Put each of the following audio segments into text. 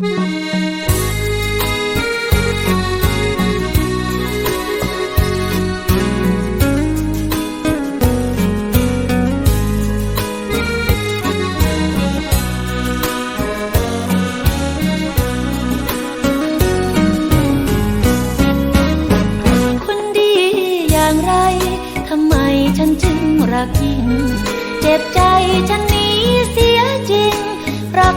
คนดีอย่างไรทำไมฉันจึงรักยิ่งเจ็บใจฉันนี้เสียจริง รัก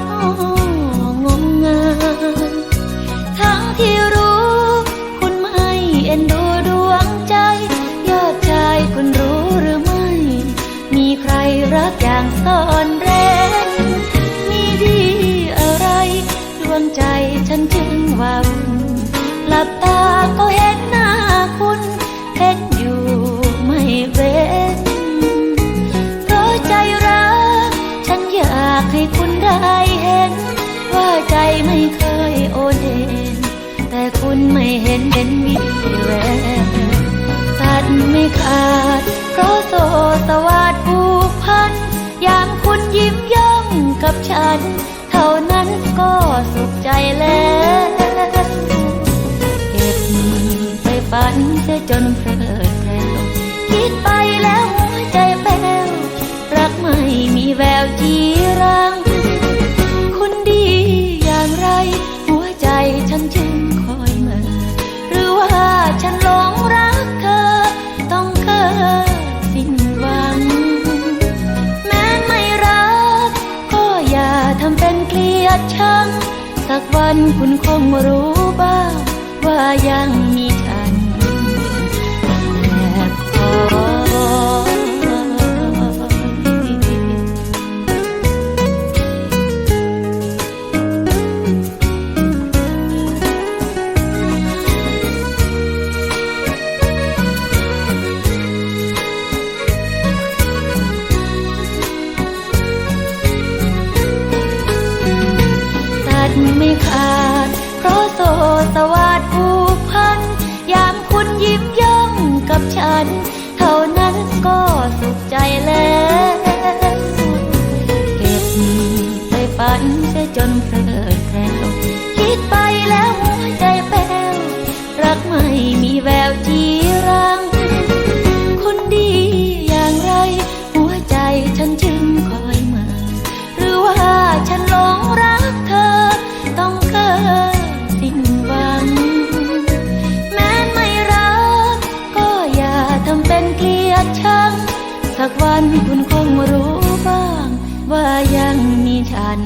รรักอย่างซ่อนเร้นมีดีอะไร ดวงใจฉันจึงหว่าวุ่นหลับตาก็เห็นหน้าคุณเห็นอยู่ไม่เว้นเพราะใจรัก ฉันอยากให้คุณได้เห็น ว่าใจไม่เคยโอนเอ็นแต่คุณไม่เห็นเห็นมีแววตัดไม่ขาดเพราะโซสว ใจแล้วเก็บไปฝันเสียจนเพลิดเพลินคิดไปแล้วหัวใจแป้วรักไม่มีแววจีรังคุณดีอย่างไร หัวใจฉันจึงคอยเมื่อหรือว่าฉันหลงรักเธอ ต้องเกิดสิ้นหวัง แม้ไม่รัก ก็อย่าทำเป็นเกลียดชัง สักวันคุณคงรู้ คุณยิ้มย่องกับฉันเท่านั้น ดช่างสักวันคุณคงรู้บ้าง ว่ายังมีฉัน